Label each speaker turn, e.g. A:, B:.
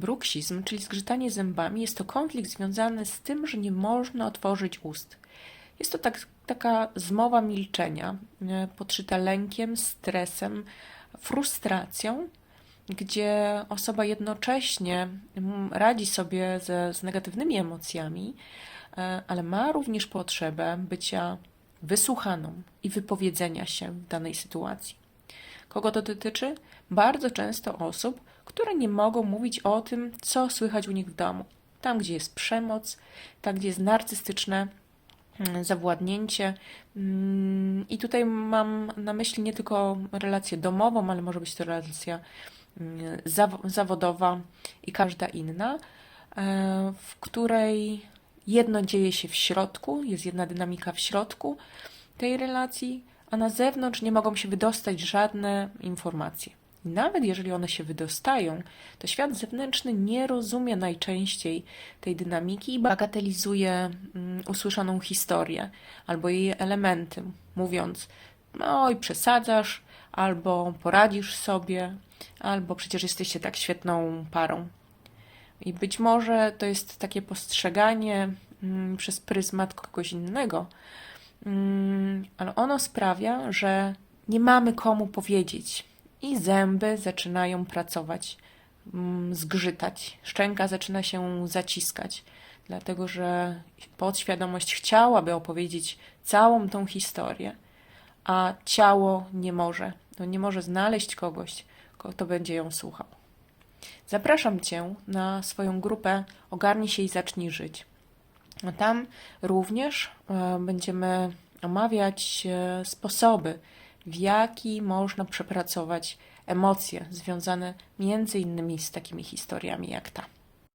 A: Bruksizm, czyli zgrzytanie zębami, jest to konflikt związany z tym, że nie można otworzyć ust. Jest to tak, taka zmowa milczenia, e, podszyta lękiem, stresem, frustracją, gdzie osoba jednocześnie radzi sobie ze, z negatywnymi emocjami, e, ale ma również potrzebę bycia wysłuchaną i wypowiedzenia się w danej sytuacji. Kogo to dotyczy? Bardzo często osób, które nie mogą mówić o tym, co słychać u nich w domu. Tam, gdzie jest przemoc, tam, gdzie jest narcystyczne mm, zawładnięcie. Mm, I tutaj mam na myśli nie tylko relację domową, ale może być to relacja mm, zaw- zawodowa i każda inna, e, w której jedno dzieje się w środku, jest jedna dynamika w środku tej relacji, a na zewnątrz nie mogą się wydostać żadne informacje. Nawet jeżeli one się wydostają, to świat zewnętrzny nie rozumie najczęściej tej dynamiki i bagatelizuje mm, usłyszaną historię albo jej elementy, mówiąc: Oj, przesadzasz, albo poradzisz sobie, albo przecież jesteście tak świetną parą. I być może to jest takie postrzeganie mm, przez pryzmat kogoś innego, Mm, ale ono sprawia, że nie mamy komu powiedzieć i zęby zaczynają pracować, mm, zgrzytać, szczęka zaczyna się zaciskać, dlatego że podświadomość chciałaby opowiedzieć całą tą historię, a ciało nie może. No nie może znaleźć kogoś, kto będzie ją słuchał. Zapraszam Cię na swoją grupę Ogarnij się i zacznij żyć. Tam również e, będziemy omawiać e, sposoby, w jaki można przepracować emocje związane między innymi z takimi historiami jak ta.